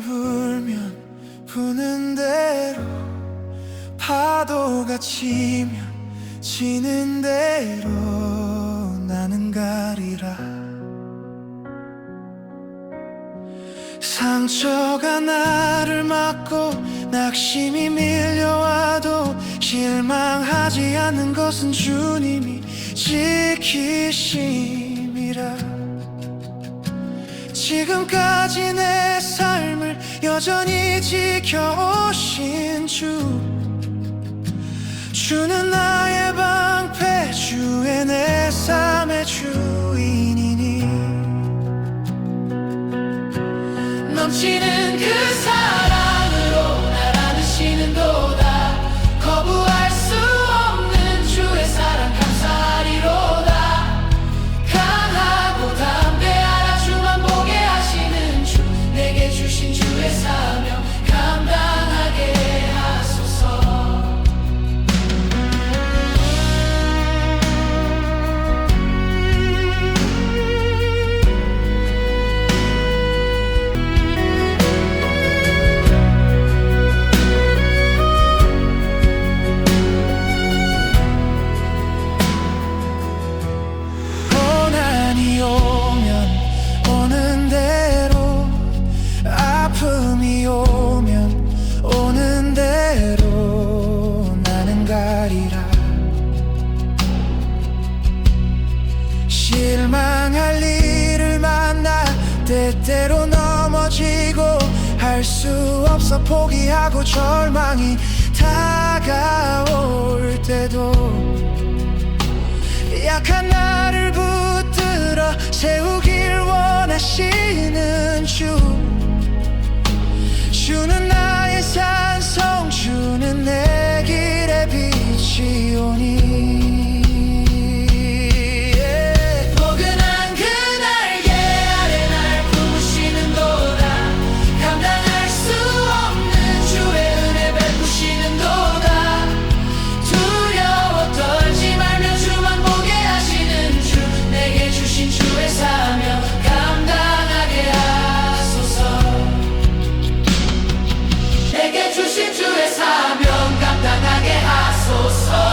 불면 부는 대로 파도가 치면 치는 대로 나는 가리라 상처가 나를 막고 낙심이 밀려와도 실망하지 않는 것은 주님이 지키심이라 지금까지 내 삶. 여전히 지켜오신 주. 주는 나의 방패 주의 내 삶의 주인이니. 넘치는 그 사랑 가리라. 실망할 일을 만나 때때로 넘어지고 할 수 없어 포기하고 절망이 다가올 때도 약한 나를 붙들어 세우길 원하시는 주 주신 주의 사명 감당하게 하소서.